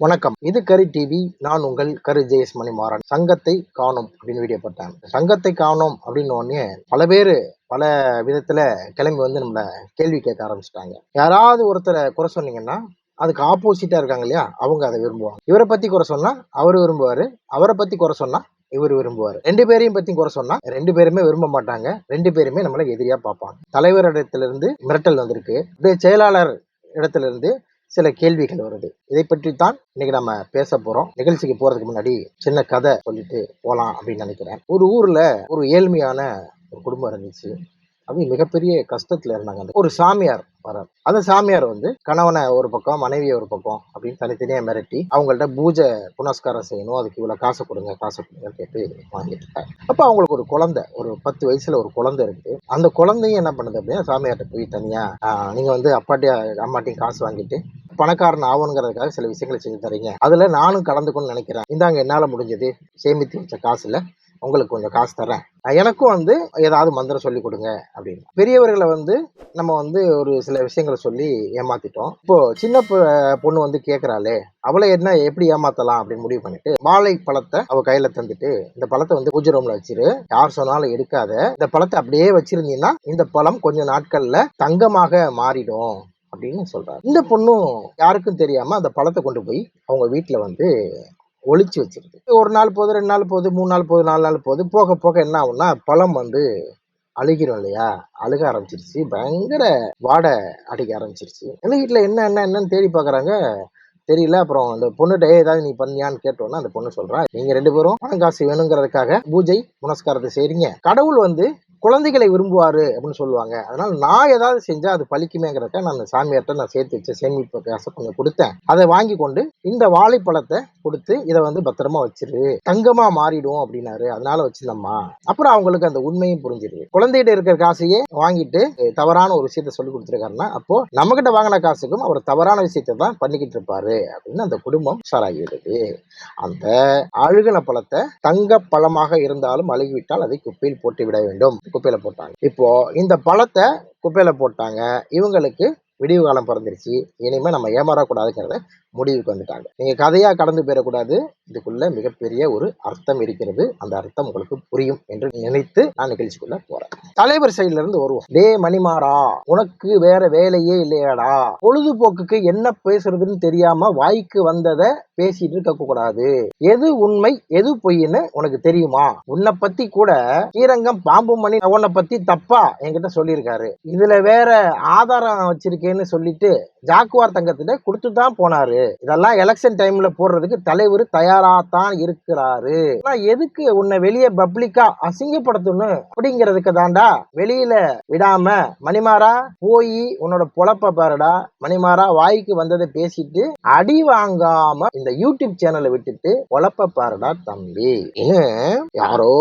வணக்கம். இது கரி டிவி நான் உங்கள் கரு ஜெயஸ் மணிமாறன் சங்கத்தை காணும் அப்படின்னு வீடியோ போட்டேன் சங்கத்தை காணும் அப்படின்னு ஒன்னே பல பேர் பல விதத்துல கிளம்பி வந்து நம்மள கேள்வி கேட்க ஆரம்பிச்சிட்டாங்க. யாராவது ஒருத்தரை குறை சொன்னீங்கன்னா அதுக்கு ஆப்போசிட்டா இருக்காங்க இல்லையா? அவங்க அதை விரும்புவாங்க. இவரை பத்தி குறை சொன்னா அவர் விரும்புவாரு. அவரை பத்தி குறை சொன்னா இவர் விரும்புவார். ரெண்டு பேரையும் பத்தி குறை சொன்னா ரெண்டு பேருமே விரும்ப மாட்டாங்க. ரெண்டு பேருமே நம்மளை எதிரியா பார்ப்பாங்க. தலைவர் இடத்திலிருந்து மிரட்டல் வந்திருக்கு. செயலாளர் இடத்துல இருந்து சில கேள்விகள் வருது. இதை பற்றி தான் இன்னைக்கு நம்ம பேச போறோம். நிகழ்ச்சிக்கு போறதுக்கு முன்னாடி சின்ன கதை சொல்லிட்டு போகலாம் அப்படின்னு நினைக்கிறேன். ஒரு ஊர்ல ஒரு ஏழ்மையான ஒரு குடும்பம் இருந்துச்சு. அவங்க மிகப்பெரிய கஷ்டத்துல இருந்தாங்க. அந்த ஒரு சாமியார் வரார். அந்த சாமியார் வந்து கணவனை ஒரு பக்கம் மனைவியை ஒரு பக்கம் அப்படின்னு தனித்தனியா மிரட்டி அவங்கள்ட்ட பூஜை புனஸ்காரம் செய்யணும். அதுக்கு இவ்வளவு காசை கொடுங்க காசை கொடுங்க கேட்டு வாங்கிட்டு இருக்காங்க அப்ப அவங்களுக்கு ஒரு குழந்தை ஒரு பத்து வயசுல ஒரு குழந்தை இருக்குது அந்த குழந்தையும் என்ன பண்ணுது அப்படின்னா சாமியார்ட்ட போய் தனியா நீங்க வந்து அப்பாட்டையும் அம்மாட்டையும் காசு வாங்கிட்டு பணக்காரன் ஆகணுங்கிறதுக்காக சில விஷயங்களை செஞ்சு தரீங்க. அதில் நானும் கலந்துக்கணும்னு நினைக்கிறேன். இந்தாங்க என்னால் முடிஞ்சது. சேமித்து வச்ச காசில் உங்களுக்கு கொஞ்சம் காசு தரேன். எனக்கும் வந்து ஏதாவது மந்திரம் சொல்லி கொடுங்க அப்படின்னு. பெரியவர்களை வந்து நம்ம வந்து ஒரு சில விஷயங்களை சொல்லி ஏமாத்திட்டோம். இப்போ சின்ன பொண்ணு வந்து கேட்குறாளே அவளை என்ன எப்படி ஏமாத்தலாம் அப்படின்னு முடிவு பண்ணிட்டு வாழை பழத்தை அவ கையில தந்துட்டு இந்த பழத்தை வந்து பூஜை ரூம்ல வச்சிரு. யார் சொன்னாலும் எடுக்காத. இந்த பழத்தை அப்படியே வச்சிருந்தீங்கன்னா இந்த பழம் கொஞ்ச நாட்கள்ல தங்கமாக மாறிடும். அப்படின்னு சொல்றாரு இந்த பொண்ணும் யாருக்கும் தெரியாம அந்த பழத்தை கொண்டு போய் அவங்க வீட்டுல வந்து ஒழிச்சு வச்சிருது. ஒரு நாள் போது ரெண்டு நாள் போகுது மூணு நாள் போது நாலு நாள் போது போக போக என்ன ஆகும்னா பழம் வந்து அழுகிரும் இல்லையா? அழுக ஆரம்பிச்சிருச்சு. பயங்கர வாடை அடிக்க ஆரம்பிச்சிருச்சு. எங்க வீட்டுல என்ன என்ன என்னன்னு தேடி பார்க்குறாங்க தெரியல. அப்புறம் அந்த பொண்ணுகிட்ட ஏதாவது நீ பண்ணியான்னு கேட்டோன்னா அந்த பொண்ணு சொல்றா நீங்க ரெண்டு பேரும் பணம் காசு வேணுங்கிறதுக்காக பூஜை புனஸ்காரத்தை செய்றீங்க. கடவுள் வந்து குழந்தைகளை விரும்புவார் அப்படின்னு சொல்லுவாங்க. அதனால் நான் ஏதாவது செஞ்சால் அது பழிக்குமேங்கிறக்க நான் அந்த நான் சேர்த்து வச்ச சேமிப்பு காசை கொஞ்சம் கொடுத்தேன். அதை வாங்கி கொண்டு இந்த வாழைப்பழத்தை கொடுத்து இதை வந்து பத்திரமா வச்சிரு. தங்கமாக மாறிடும் அப்படின்னாரு. அதனால வச்சிருந்தம்மா. அப்புறம் அவங்களுக்கு அந்த உண்மையும் புரிஞ்சிருது குழந்தைகிட்ட இருக்கிற காசையே வாங்கிட்டு தவறான ஒரு விஷயத்த சொல்லி கொடுத்துருக்காருன்னா அப்போ நம்மகிட்ட வாங்கின காசுக்கும் அவர் தவறான விஷயத்தை தான் பண்ணிக்கிட்டு இருப்பாரு அப்படின்னு அந்த குடும்பம் சாராகிடுது அந்த அழுகின பழத்தை தங்க பழமாக இருந்தாலும் அழுகிவிட்டால் அதை குப்பையில் போட்டு விட வேண்டும். குப்பையில போட்டாங்க. இப்போ இந்த பழத்தை குப்பையில போட்டாங்க. இவங்களுக்கு விடிவு காலம் பிறந்துருச்சு. இனிமே நம்ம ஏமாறக்கூடாதுங்கிறத முடிவுக்கு வந்துட்டாங்க. நீங்கள் கதையாக கடந்து போயிடக்கூடாது. இதுக்குள்ள மிகப்பெரிய ஒரு அர்த்தம் இருக்கிறது. அந்த அர்த்தம் உங்களுக்கு புரியும் என்று நினைத்து நான் நிகழ்ச்சிக்குள்ள போறேன். தலைவர் சைடுல இருந்து வருவோம். டே மணிமாறா உனக்கு வேற வேலையே இல்லையாடா. பொழுதுபோக்குக்கு என்ன பேசுறதுன்னு தெரியாம வாய்க்கு வந்ததை பேசிட்டு இருக்க கூடாது. எது உண்மை எது பொய்ன்னு உனக்கு தெரியுமா? உன்னை பத்தி கூட ஸ்ரீரங்கம் பாம்பு மணி உன்னை பத்தி தப்பா என்கிட்ட சொல்லியிருக்காரு. இதுல வேற ஆதாரம் வச்சிருக்கேன்னு சொல்லிட்டு ஜாக்குவார் தங்கத்திட்ட கொடுத்து தான் போனாரு. இதெல்லாம் எலெக்ஷன் டைம்ல போடுறதுக்கு தலைவர் தயாராத்தான் இருக்கிறாரு. ஆனா எதுக்கு உன்னை வெளியே பப்ளிக்கா அசிங்கப்படுத்தணும் அப்படிங்கிறதுக்கு தாண்டா வெளியில விடாம மணிமாரா போய் உன்னோட பொழப்ப பாருடா. மணிமாரா வாய்க்கு வந்ததை பேசிட்டு அடி வாங்காம இந்த யூடியூப் சேனலை விட்டுட்டு பொழப்ப பாருடா தம்பி. யாரோ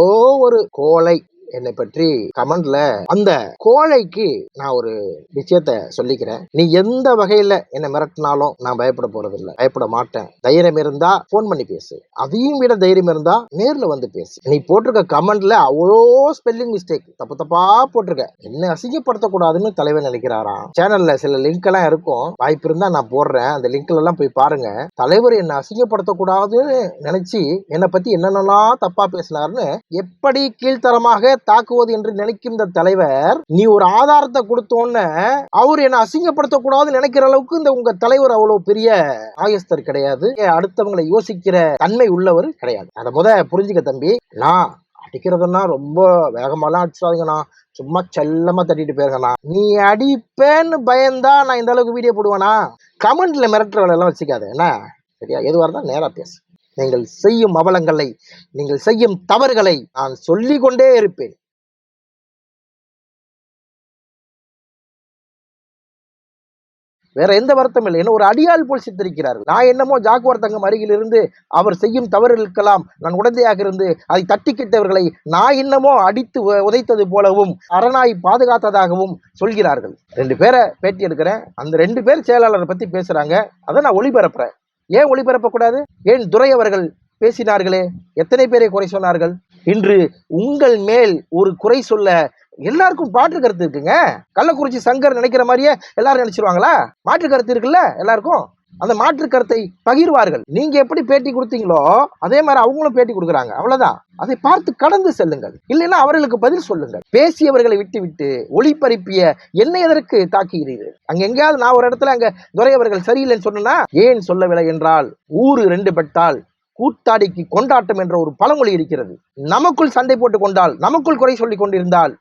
ஒரு கோழை என்னை பற்றி கமெண்ட்ல அந்த கோழைக்கு நான் ஒரு விஷயத்த சொல்லிக்கிறேன். நீ எந்த வகையில என்னை மிரட்டினாலும் நான் பயப்பட போறது இல்லை பயப்பட மாட்டேன். தைரியம் இருந்தா ஃபோன் பண்ணி பேசு. அதையும் விட தைரியம் இருந்தா நேர்ல வந்து பேசு. நீ போட்டிருக்க கமெண்ட்ல அவ்வளோ ஸ்பெல்லிங் மிஸ்டேக் தப்பு தப்பா போட்டிருக்க. என்ன அசிங்கப்படுத்தக்கூடாதுன்னு தலைவர் நினைக்கிறாராம். சேனல்ல சில லிங்க் எல்லாம் இருக்கும். வாய்ப்பு இருந்தா நான் போடுறேன். அந்த லிங்க்ல எல்லாம் போய் பாருங்க. தலைவர் என்ன அசிங்கப்படுத்தக்கூடாதுன்னு நினைச்சு என்னை பத்தி என்னென்னலாம் தப்பா பேசினாருன்னு எப்படி கீழ்த்தரமாக தாக்குவது என்று நினைக்கும் இந்த தலைவர் நீ ஒரு ஆதாரத்தை கொடுத்தோன்னு அவர் என்ன அசிங்கப்படுத்தக்கூடாதுன்னு நினைக்கிற அளவுக்கு இந்த உங்க தலைவர் அவ்வளவு பெரிய ஆயஸ்தர் கிடையாது. அடுத்தவங்களை யோசிக்கிற தன்மை உள்ளவர் கிடையாது. அதை முத புரிஞ்சுக்க தம்பி. நான் அடிக்கிறதுன்னா ரொம்ப வேகமாலாம் அடிச்சாதீங்கண்ணா சும்மா செல்லமா தட்டிட்டு போயிருங்கண்ணா. நீ அடிப்பேன்னு பயந்தா நான் இந்த அளவுக்கு வீடியோ போடுவேனா கமெண்ட்ல மிரட்டுற வேலை எல்லாம் வச்சுக்காது. என்ன? சரியா? எதுவாக இருந்தால் நேரா பேசு. நீங்கள் செய்யும் அவலங்களை நீங்கள் செய்யும் தவறுகளை நான் சொல்லிக்கொண்டே இருப்பேன். வேற எந்த வருத்தம் இல்லை. என்ன ஒரு அடியாள் போல் சித்தரிக்கிறார்கள். நான் என்னமோ ஜாக்குவார் தங்கம் அருகில் இருந்து அவர் செய்யும் தவறுகளுக்கெல்லாம் நான் உடந்தையாக இருந்து அதை தட்டிக்கிட்டவர்களை நான் என்னமோ அடித்து உ- உதைத்தது போலவும் அரணாய் பாதுகாத்ததாகவும் சொல்கிறார்கள். ரெண்டு பேரை பேட்டி எடுக்கிறேன். அந்த ரெண்டு பேர் செயலாளரை பத்தி பேசுறாங்க. அதை நான் ஒளிபரப்புறேன். ஏன் ஒளிபரப்பக்கூடாது? ஏன் துரை அவர்கள் பேசினார்களே? எத்தனை பேரை குறை சொன்னார்கள்? இன்று உங்கள் மேல் ஒரு குறை சொல்ல எல்லாருக்கும் மாற்று கருத்து இருக்குங்க. கள்ளக்குறிச்சி சங்கர் நினைக்கிற மாதிரியே எல்லாரும் நினைச்சிருவாங்களா? மாற்று கருத்து இருக்குல்ல எல்லாருக்கும்? அந்த மாற்று கருத்தை பகிர்வார்கள். நீங்க எப்படி பேட்டி கொடுத்தீங்களோ அதே மாதிரி அவங்களும் பேட்டி கொடுக்குறாங்க. அவ்வளவுதான். அதை பார்த்து கடந்து செல்லுங்கள். இல்லைன்னா அவர்களுக்கு பதில் சொல்லுங்கள். பேசியவர்களை விட்டு விட்டு ஒளிபரப்பிய என்ன எதற்கு தாக்குகிறீர்கள்? அங்க எங்கேயாவது நான் ஒரு இடத்துல அங்க துறையவர்கள் சரியில்லைன்னு சொன்னா ஏன் சொல்லவில்லை என்றால் ஊரு ரெண்டு பட்டால் கூத்தாடிக்கு கொண்டாட்டம் என்ற ஒரு பழமொழி இருக்கிறது. நமக்குள் சண்டை போட்டு கொண்டால் நமக்குள் குறை சொல்லி கொண்டிருந்தால்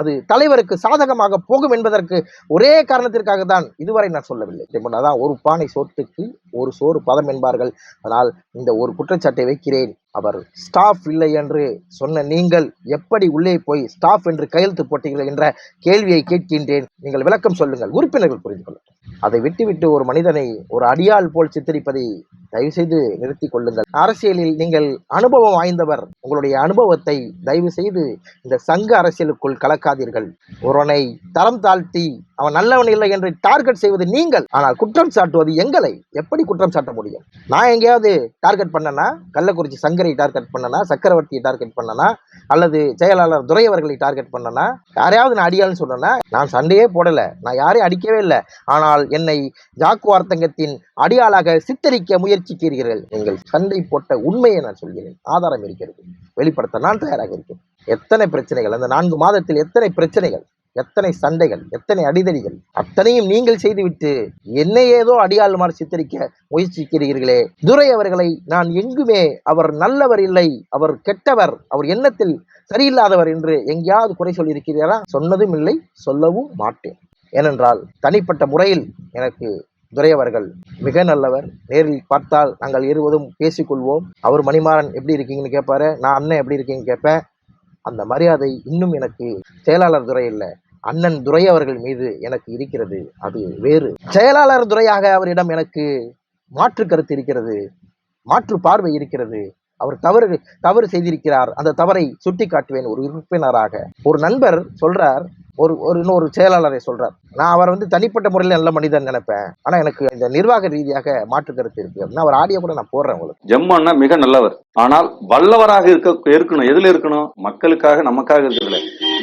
அது தலைவருக்கு சாதகமாக போகும் என்பதற்கு ஒரே காரணத்திற்காக தான் இதுவரை நான் சொல்லவில்லை. அதான் ஒரு பானை சோற்றுக்கு ஒரு சோறு பதம் என்பார்கள். அதனால் இந்த ஒரு குற்றச்சாட்டை வைக்கிறேன். அவர் ஸ்டாஃப் இல்லை என்று சொன்ன நீங்கள் எப்படி உள்ளே போய் ஸ்டாஃப் என்று கையெழுத்து போட்டீர்கள் என்ற கேள்வியை கேட்கின்றேன். நீங்கள் விளக்கம் சொல்லுங்கள் உறுப்பினர்கள் புரிந்து கொள்ளட்டும். அதை விட்டுவிட்டு ஒரு மனிதனை ஒரு அடியாள் போல் சித்தரிப்பதை தயவு செய்து நிறுத்திக் கொள்ளுங்கள். அரசியலில் நீங்கள் அனுபவம் வாய்ந்தவர். உங்களுடைய அனுபவத்தை தயவு செய்து இந்த சங்க அரசியலுக்குள் கலக்காதீர்கள். ஒருவனை தரம் தாழ்த்தி அவன் நல்லவன் இல்லை என்று டார்கெட் செய்வது நீங்கள். ஆனால் குற்றம் சாட்டுவது எங்களை. எப்படி குற்றம் சாட்ட முடியும்? நான் எங்கேயாவது டார்கெட் பண்ணனா கள்ளக்குறிச்சி சங்கரை டார்கெட் பண்ணனா சக்கரவர்த்தியை டார்கெட் பண்ணனா அல்லது செயலாளர் துரை அவர்களை டார்கெட் பண்ணனா யாரையாவது நான் அடியாள்னு சொன்னேன்னா நான் சண்டையே போடல. நான் யாரையும் அடிக்கவே இல்லை. ஆனால் என்னை ஜாக்குவார் தங்கத்தின் அடியாளாக சித்தரிக்க முயற்சி முயற்சிக்கிறீர்கள் நீங்கள் சண்டை போட்ட உண்மையை நான் சொல்கிறேன். ஆதாரம் இருக்கிறது. வெளிப்படுத்த நான் தயாராக இருக்கிறேன். எத்தனை பிரச்சனைகள்? அந்த நான்கு மாதத்தில் எத்தனை பிரச்சனைகள்? எத்தனை சண்டைகள்? எத்தனை அடிதடிகள்? அத்தனையும் நீங்கள் செய்துவிட்டு என்னை ஏதோ அடியாள் சித்தரிக்க முயற்சிக்கிறீர்களே. துரை அவர்களை நான் எங்குமே அவர் நல்லவர் இல்லை அவர் கெட்டவர் அவர் எண்ணத்தில் சரியில்லாதவர் என்று எங்கேயாவது குறை சொல்லியிருக்கிறீரா சொன்னதும் இல்லை சொல்லவும் மாட்டேன். ஏனென்றால் தனிப்பட்ட முறையில் எனக்கு துரை அவர்கள் மிக நல்லவர். நேரில் பார்த்தால் நாங்கள் இருவதும் பேசிக்கொள்வோம். அவர் மணிமாறன் எப்படி இருக்கீங்கன்னு கேட்பாரு நான் அண்ணன் எப்படி இருக்கீங்கன்னு கேட்பேன் அந்த மரியாதை இன்னும் எனக்கு செயலாளர் துறை இல்லை. அண்ணன் துரை அவர்கள் மீது எனக்கு இருக்கிறது. அது வேறு. செயலாளர் துறையாக அவரிடம் எனக்கு மாற்று கருத்து இருக்கிறது. மாற்று பார்வை இருக்கிறது. அவர் தவறு தவறு செய்திருக்கிறார். அந்த தவறை சுட்டி காட்டுவேன் ஒரு உறுப்பினராக. ஒரு நண்பர் சொல்றார் ஒரு ஒரு இன்னொரு செயலாளரை சொல்றார். நான் அவர் வந்து தனிப்பட்ட முறையில் நல்ல மனிதன் நினைப்பேன். ஆனா எனக்கு இந்த நிர்வாக ரீதியாக மாற்று கருத்து இருக்கு. அப்படின்னா அவர் ஆடியோ கூட நான் போடுறேன் உங்களுக்கு. ஜெம்மன்னா மிக நல்லவர். ஆனால் வல்லவராக இருக்க இருக்கணும். எதுல இருக்கணும்? மக்களுக்காக நமக்காக இருக்கிறதுல.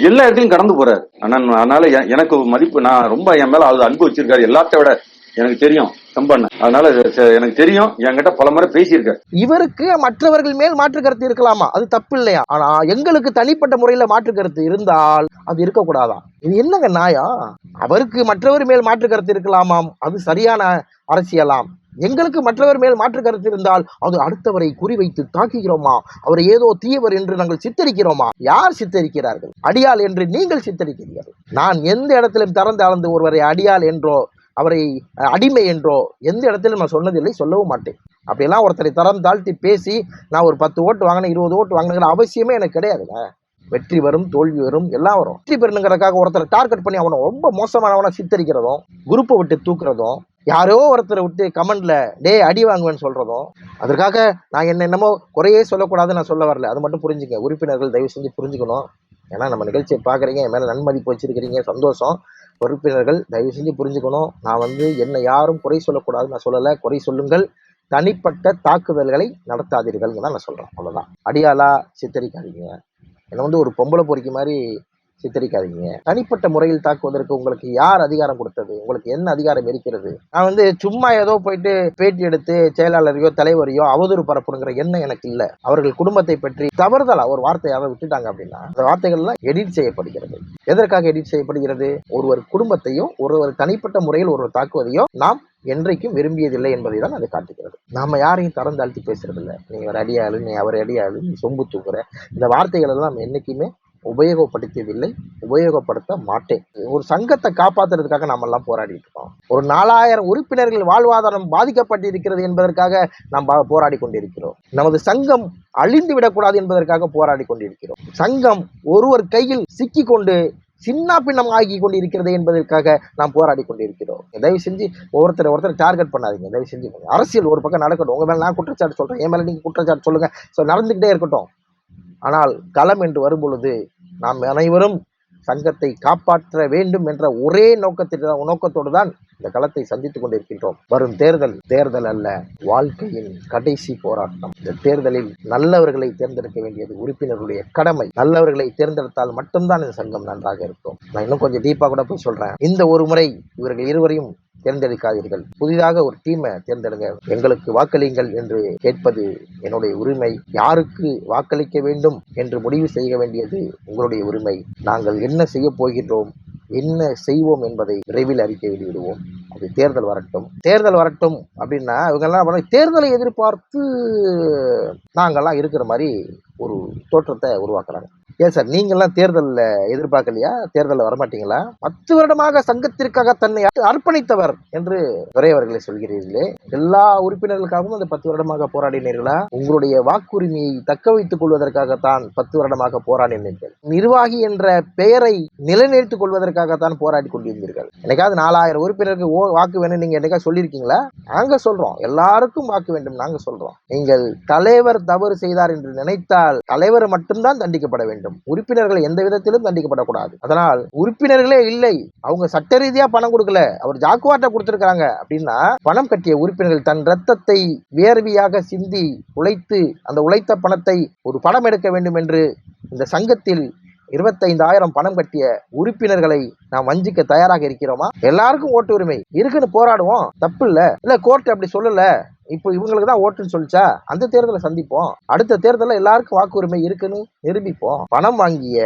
எல்லா இடத்துலயும் கடந்து போறாரு. ஆனா அதனால எனக்கு மதிப்பு நான் ரொம்ப என் மேல அது அன்பு வச்சிருக்காரு. எல்லாத்த விட எனக்கு தெரியும். அதனால எனக்கு தெரியும். என்கிட்ட பல முறை பேசியிருக்காரு. இவருக்கு மற்றவர்கள் மேல் மாற்று கருத்து இருக்கலாமா? அது தப்பு இல்லையா? ஆனா எங்களுக்கு தனிப்பட்ட முறையில மாற்று கருத்து இருந்தால் அது இருக்கக்கூடாதாம் இது என்னங்க நாயா? அவருக்கு மற்றவர் மேல் மாற்று கருத்து இருக்கலாமாம்? அது சரியான அரசியலாம். எங்களுக்கு மற்றவர் மேல் மாற்று கருத்து இருந்தால் அது அடுத்தவரை குறிவைத்து தாக்குகிறோமா? அவரை ஏதோ தீயவர் என்று நாங்கள் சித்தரிக்கிறோமா? யார் சித்தரிக்கிறார்கள்? அடியாள் என்று நீங்கள் சித்தரிக்கிறீர்கள். நான் எந்த இடத்திலும் திறந்து அளந்து ஒருவரை அடியாள் என்றோ அவரை அடிமை என்றோ எந்த இடத்திலும் நான் சொன்னதில்லை சொல்லவும் மாட்டேன். அப்படியெல்லாம் ஒருத்தரை தரம் தாழ்த்தி பேசி நான் ஒரு பத்து ஓட்டு வாங்கினேன் இருபது ஓட்டு வாங்கினுங்கிற அவசியமே எனக்கு கிடையாதுங்க. வெற்றி வரும் தோல்வி வரும் எல்லாம் வரும். வெற்றி பெறணுங்கிறதுக்காக ஒருத்தரை டார்கெட் பண்ணி அவனை ரொம்ப மோசமானவனை சித்தரிக்கிறதும் குரூப்பை விட்டு தூக்குறதும் யாரோ ஒருத்தரை விட்டு கமெண்ட்ல டே அடி வாங்குவேன்னு சொல்றதும் அதற்காக நான் என்ன என்னமோ குறையே சொல்லக்கூடாதுன்னு நான் சொல்ல வரல. அது மட்டும் புரிஞ்சுங்க. உறுப்பினர்கள் தயவு செஞ்சு புரிஞ்சுக்கணும். ஏன்னா நம்ம நிகழ்ச்சியை பார்க்குறீங்க என் மேலே நன்மதிப்பு வச்சிருக்கிறீங்க சந்தோஷம். உறுப்பினர்கள் தயவு செஞ்சு புரிஞ்சுக்கணும். நான் வந்து என்னை யாரும் குறை சொல்லக்கூடாது நான் சொல்லலை. குறை சொல்லுங்கள். தனிப்பட்ட தாக்குதல்களை நடத்தாதீர்கள் தான் நான் சொல்கிறேன் அவ்வளோதான் அடியாளா சித்தரிக்காதீங்க. என்னை வந்து ஒரு பொம்பளை பொறிக்கு மாதிரி சித்தரிக்காதீங்க. தனிப்பட்ட முறையில் தாக்குவதற்கு உங்களுக்கு யார் அதிகாரம் கொடுத்தது? உங்களுக்கு என்ன அதிகாரம் இருக்கிறது? நான் வந்து சும்மா ஏதோ போயிட்டு பேட்டி எடுத்து செயலாளரையோ தலைவரையோ அவதூறு பரப்புங்கிற எண்ணம் எனக்கு இல்லை. அவர்கள் குடும்பத்தை பற்றி தவறுதலா ஒரு வார்த்தை யாரோ விட்டுட்டாங்க அப்படின்னா அந்த வார்த்தைகள்லாம் எடிட் செய்யப்படுகிறது. எதற்காக எடிட் செய்யப்படுகிறது? ஒருவர் குடும்பத்தையும் ஒருவர் தனிப்பட்ட முறையில் ஒருவர் தாக்குவதையோ நாம் என்றைக்கும் விரும்பியதில்லை என்பதை தான் அது காட்டுகிறது. நாம யாரையும் தரம் தாழ்த்தி பேசுறதில்ல. நீ ஒரு அடியாளு நீ அவர் அடியாளு நீ சொம்பு தூக்குற. இந்த வார்த்தைகள் எல்லாம் என்னைக்குமே உபயோகப்படுத்தியதில்லை உபயோகப்படுத்த மாட்டேன். ஒரு சங்கத்தை காப்பாத்துறதுக்காக நாம எல்லாம் போராடிட்டு இருக்கோம். ஒரு நாலாயிரம் உறுப்பினர்கள் வாழ்வாதாரம் பாதிக்கப்பட்டிருக்கிறது என்பதற்காக நாம் போராடி கொண்டிருக்கிறோம். நமது சங்கம் அழிந்து விடக்கூடாது என்பதற்காக போராடி கொண்டிருக்கிறோம். சங்கம் ஒருவர் கையில் சிக்கி கொண்டு சின்ன பின்னம் ஆகி கொண்டிருக்கிறது என்பதற்காக நாம் போராடி கொண்டிருக்கிறோம். தயவு செஞ்சு ஒருத்தர் ஒருத்தர் டார்கெட் பண்ணாதீங்க. தயவு செஞ்சு அரசியல் ஒரு பக்கம் நடக்கட்டும். உங்க மேல நான் குற்றச்சாட்டு சொல்றேன். என் மேல நீங்க குற்றச்சாட்டு சொல்லுங்க. ஸோ நடந்துக்கிட்டே இருக்கட்டும். ஆனால் களம் என்று வரும்பொழுது நாம் அனைவரும் சங்கத்தை காப்பாற்ற வேண்டும் என்ற ஒரே நோக்கத்திற்கு நோக்கத்தோடு தான் இந்த களத்தை சந்தித்துக் கொண்டிருக்கின்றோம். வரும் தேர்தல் தேர்தல் அல்ல வாழ்க்கையின் கடைசி போராட்டம். இந்த தேர்தலில் நல்லவர்களை தேர்ந்தெடுக்க வேண்டியது உறுப்பினருடைய கடமை. நல்லவர்களை தேர்ந்தெடுத்தால் மட்டும்தான் இந்த சங்கம் நன்றாக இருக்கும். நான் இன்னும் கொஞ்சம் டீப்பா கூட போய் சொல்றேன். இந்த ஒரு முறை இவர்கள் இருவரையும் தேர்ந்தெடுக்காதீர்கள். புதிதாக ஒரு டீமை தேர்ந்தெடுங்க. எங்களுக்கு வாக்களியுங்கள் என்று கேட்பது என்னுடைய உரிமை. யாருக்கு வாக்களிக்க வேண்டும் என்று முடிவு செய்ய வேண்டியது உங்களுடைய உரிமை. நாங்கள் என்ன செய்ய போகின்றோம் என்ன செய்வோம் என்பதை விரைவில் அறிக்கை வெளியிடுவோம். அது தேர்தல் வரட்டும். தேர்தல் வரட்டும் அப்படின்னா இவங்கெல்லாம் பண்ண தேர்தலை எதிர்பார்த்து நாங்கள்லாம் இருக்கிற மாதிரி ஒரு தோற்றத்தை உருவாக்குறாங்க. ஏன் சார் நீங்கள்லாம் தேர்தலில் எதிர்பார்க்கலையா? தேர்தலில் வரமாட்டீங்களா? பத்து வருடமாக சங்கத்திற்காக தன்னை அர்ப்பணித்தவர் என்று துரை அவர்களை சொல்கிறீர்களே. எல்லா உறுப்பினர்களுக்காகவும் அந்த பத்து வருடமாக போராடினீர்களா? உங்களுடைய வாக்குரிமையை தக்க வைத்துக் கொள்வதற்காகத்தான் பத்து வருடமாக போராடினீர்கள். நிர்வாகி என்ற பெயரை நிலைநிறுத்திக் கொள்வதற்காகத்தான் போராடி கொண்டிருந்தீர்கள். என்னைக்காவது நாலாயிரம் உறுப்பினருக்கு ஓ வாக்கு வேணும் நீங்க என்னைக்கா சொல்லியிருக்கீங்களா? நாங்க சொல்றோம். எல்லாருக்கும் வாக்கு வேண்டும் நாங்க சொல்றோம். நீங்கள் தலைவர் தவறு செய்தார் என்று நினைத்தால் தலைவர் மட்டும்தான் தண்டிக்கப்பட வேண்டும். உறுப்பினர்கள் எந்த விதத்திலும் தண்டிக்கப்படக்கூடாது. அதனால் உறுப்பினர்களே இல்லை. அவங்க சட்ட ரீதியா பணம் கொடுக்கல. அவர் ஜாக்குவாட்டை கொடுத்திருக்காங்க அப்படின்னா பணம் கட்டிய உறுப்பினர்கள் தன் ரத்தத்தை வேர்வியாக சிந்தி உழைத்து அந்த உழைத்த பணத்தை ஒரு படம் எடுக்க வேண்டும் என்று இந்த சங்கத்தில் இருபத்தைந்தாயிரம் பணம் கட்டிய உறுப்பினர்களை நாம் வஞ்சிக்க தயாராக இருக்கிறோமா? எல்லாருக்கும் ஓட்டு உரிமை. இருக்குன்னு போராடுவோம். தப்பு இல்ல. இல்ல கோர்ட் அப்படி சொல்லல. இப்போ இவங்களுக்கு தான் ஓட்டுன்னு சொல்லிச்சா? அந்த தேர்தலை சந்திப்போம். அடுத்த தேர்தலில் எல்லாருக்கும் வாக்குரிமை இருக்குன்னு நிரூபிப்போம். பணம் வாங்கிய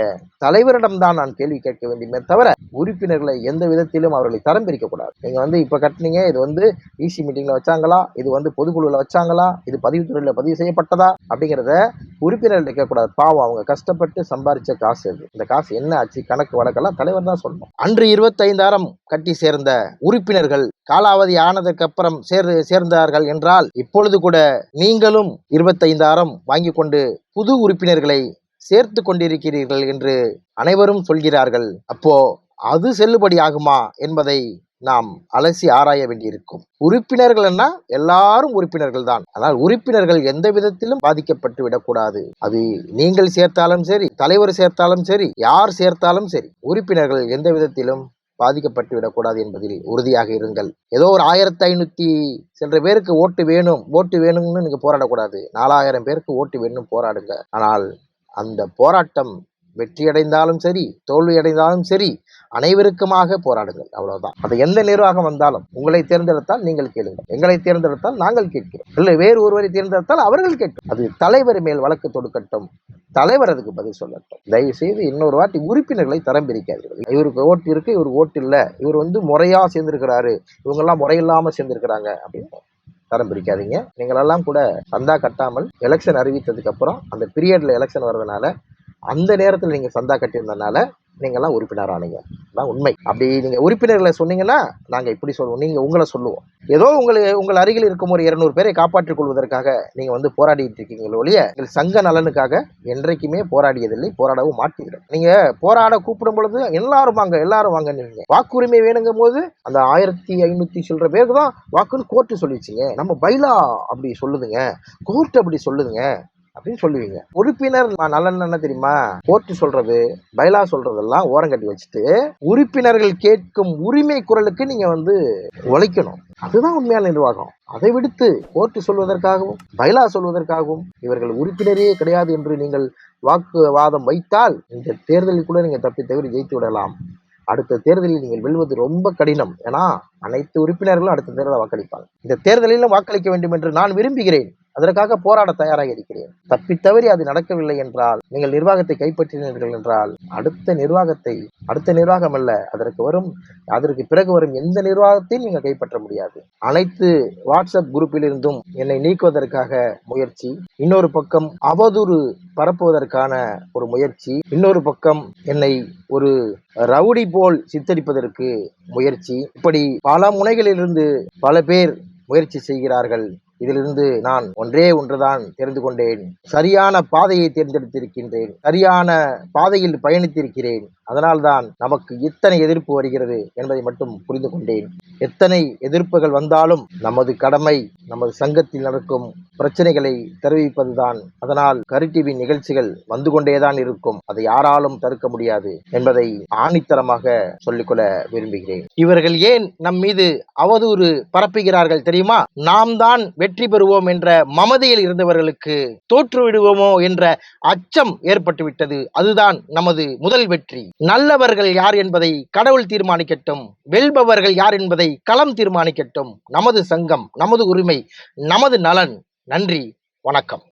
தலைவரிடம் தான் நான் கேள்வி கேட்க வேண்டுமே தவிர உறுப்பினர்களை எந்த விதத்திலும் அவர்களை தரம் பிரிக்க கூடாது. நீங்க வந்து இப்ப கட்டுனீங்க இது வந்து இசி மீட்டிங்ல வச்சாங்களா? இது வந்து பொதுக்குழுல வச்சாங்களா? இது பதிவுத்துறையில பதிவு செய்யப்பட்டதா? அப்படிங்கிறத உறுப்பினர்கள் கேட்கக்கூடாது பாவம் அவங்க கஷ்டப்பட்டு சம்பாரிச்ச காசு அது. இந்த காசு என்ன ஆச்சு? கணக்கு வழக்கெல்லாம் தலைவர் தான் சொல்லணும். அன்று இருபத்தைந்தாயிரம் கட்டி சேர்ந்த உறுப்பினர்கள் காலாவதி ஆனதுக்கு அப்புறம் சேர் சேர்ந்தார்கள் என்றால் இப்பொழுது கூட நீங்களும் இருபத்தைந்தாயிரம் வாங்கி கொண்டு புது உறுப்பினர்களை சேர்த்து கொண்டிருக்கிறீர்கள் என்று அனைவரும் சொல்கிறார்கள். அப்போ அது செல்லுபடி ஆகுமா என்பதை நாம் அலசி ஆராய வேண்டியிருக்கும். உறுப்பினர்கள்னா எல்லாரும் உறுப்பினர்கள் தான். ஆனால் உறுப்பினர்கள் எந்த விதத்திலும் பாதிக்கப்பட்டு விடக்கூடாது. அது நீங்கள் சேர்த்தாலும் சரி தலைவர் சேர்த்தாலும் சரி யார் சேர்த்தாலும் சரி உறுப்பினர்கள் எந்த விதத்திலும் பாதிக்கப்பட்டு விடக்கூடாது என்பதில் உறுதியாக இருங்கள். ஏதோ ஒரு ஆயிரத்தி ஐநூத்தி சில பேருக்கு ஓட்டு வேணும் ஓட்டு வேணும்னு நீங்க போராடக்கூடாது. நாலாயிரம் பேருக்கு ஓட்டு வேணும் போராடுங்க. ஆனால் அந்த போராட்டம் வெற்றியடைந்தாலும் சரி தோல்வியடைந்தாலும் சரி அனைவருக்குமாக போராடுங்கள். அவ்வளவுதான். அது எந்த நிர்வாகம் வந்தாலும் உங்களை தேர்ந்தெடுத்தால் நீங்கள் கேளுங்கள். எங்களை தேர்ந்தெடுத்தால் நாங்கள் கேட்கிறோம். இல்லை வேறு ஒருவரை தேர்ந்தெடுத்தால் அவர்கள் கேட்கும். அது தலைவர் மேல் வழக்கு தொடுக்கட்டும். தலைவர் அதுக்கு பதில் சொல்லட்டும். தயவு செய்து இன்னொரு வாட்டி உறுப்பினர்களை தரம் பிரிக்காதீர்கள். இவருக்கு ஓட்டு இருக்கு இவருக்கு ஓட்டு இல்லை. இவர் வந்து முறையா சேர்ந்திருக்கிறாரு. இவங்கெல்லாம் முறையில்லாம சேர்ந்திருக்கிறாங்க அப்படின்னு தரம் பிரிக்காதீங்க. நீங்களெல்லாம் கூட சந்தா கட்டாமல் எலெக்ஷன் அறிவித்ததுக்கு அப்புறம் அந்த பீரியட்ல எலெக்ஷன் வர்றதுனால அந்த நேரத்தில் நீங்கள் சந்தா கட்டியிருந்தனால நீங்கள்லாம் உறுப்பினர் ஆனீங்க அதான் உண்மை. அப்படி நீங்கள் உறுப்பினர்களை சொன்னீங்கன்னா நாங்கள் இப்படி சொல்லுவோம். நீங்கள் உங்களை சொல்லுவோம். ஏதோ உங்களை உங்கள் அருகில் இருக்கும் ஒரு இரநூறு பேரை காப்பாற்றிக் கொள்வதற்காக நீங்கள் வந்து போராடிட்டு இருக்கீங்களோ ஒழிய எங்கள் சங்க நலனுக்காக என்றைக்குமே போராடியதில்லை போராடவும் மாட்டீர்கள். நீங்கள் போராட கூப்பிடும் பொழுது எல்லாரும் வாங்க எல்லாரும் வாங்க நீங்க வாக்குரிமை வேணுங்கும் போது அந்த ஆயிரத்தி ஐநூத்தி சில்லற பேருக்கு தான் வாக்குன்னு கோர்ட்டு சொல்லிடுச்சிங்க. நம்ம பைலா அப்படி சொல்லுதுங்க. கோர்ட் அப்படி சொல்லுதுங்க. அப்படின்னு சொல்லுவீங்க. உறுப்பினர் நான் நலன் என்ன தெரியுமா? கோர்ட்டு சொல்றது பைலா சொல்றதெல்லாம் ஓரம் கட்டி வச்சுட்டு உறுப்பினர்கள் கேட்கும் உரிமை குரலுக்கு நீங்க வந்து உழைக்கணும். அதுதான் உண்மையான நிர்வாகம். அதை விடுத்து கோர்ட்டு சொல்வதற்காகவும் பைலா சொல்வதற்காகவும் இவர்கள் உறுப்பினரே கிடையாது என்று நீங்கள் வாக்குவாதம் வைத்தால் இந்த தேர்தலில் கூட நீங்கள் தப்பி தவிர ஜெயித்து விடலாம். அடுத்த தேர்தலில் நீங்கள் வெல்வது ரொம்ப கடினம். ஏன்னா அனைத்து உறுப்பினர்களும் அடுத்த தேர்தலில் வாக்களிப்பாங்க. இந்த தேர்தலிலும் வாக்களிக்க வேண்டும் என்று நான் விரும்புகிறேன். அதற்காக போராட தயாராக இருக்கிறேன். தப்பி தவறி அது நடக்கவில்லை என்றால் நீங்கள் நிர்வாகத்தை கைப்பற்றினீர்கள் என்றால் அடுத்த நிர்வாகத்தை அடுத்த நிர்வாகம் அல்ல அதற்கு வரும் அதற்கு பிறகு வரும் எந்த நிர்வாகத்தையும் நீங்கள் கைப்பற்ற முடியாது. அனைத்து வாட்ஸ்அப் குரூப்பிலிருந்தும் என்னை நீக்குவதற்காக முயற்சி இன்னொரு பக்கம் அவதூறு பரப்புவதற்கான ஒரு முயற்சி இன்னொரு பக்கம் என்னை ஒரு ரவுடி போல் சித்தரிப்பதற்கு முயற்சி. இப்படி பல முனைகளிலிருந்து பல பேர் முயற்சி செய்கிறார்கள். இதிலிருந்து நான் ஒன்றே ஒன்றுதான் தெரிந்து கொண்டேன். சரியான பாதையை தேர்ந்தெடுத்திருக்கின்றேன். சரியான பாதையில் பயணித்திருக்கிறேன். அதனால்தான் நமக்கு இத்தனை எதிர்ப்பு வருகிறது என்பதை மட்டும் புரிந்து கொண்டேன். எத்தனை எதிர்ப்புகள் வந்தாலும் நமது கடமை நமது சங்கத்தில் நடக்கும் பிரச்சனைகளை தெரிவிப்பதுதான். அதனால் கரு டிவி நிகழ்ச்சிகள் வந்து கொண்டேதான் இருக்கும். அதை யாராலும் தடுக்க முடியாது என்பதை ஆணித்தரமாக சொல்லிக்கொள்ள விரும்புகிறேன். இவர்கள் ஏன் நம் மீது அவதூறு பரப்புகிறார்கள் தெரியுமா? நாம் தான் வெற்றி பெறுவோம் என்ற மமதையில் இருந்தவர்களுக்கு தோற்று விடுவோமோ என்ற அச்சம் ஏற்பட்டுவிட்டது. அதுதான் நமது முதல் வெற்றி. நல்லவர்கள் யார் என்பதை கடவுள் தீர்மானிக்கட்டும். வெல்பவர்கள் யார் என்பதை களம் தீர்மானிக்கட்டும். நமது சங்கம் நமது உரிமை நமது நலன் நன்றி வணக்கம்.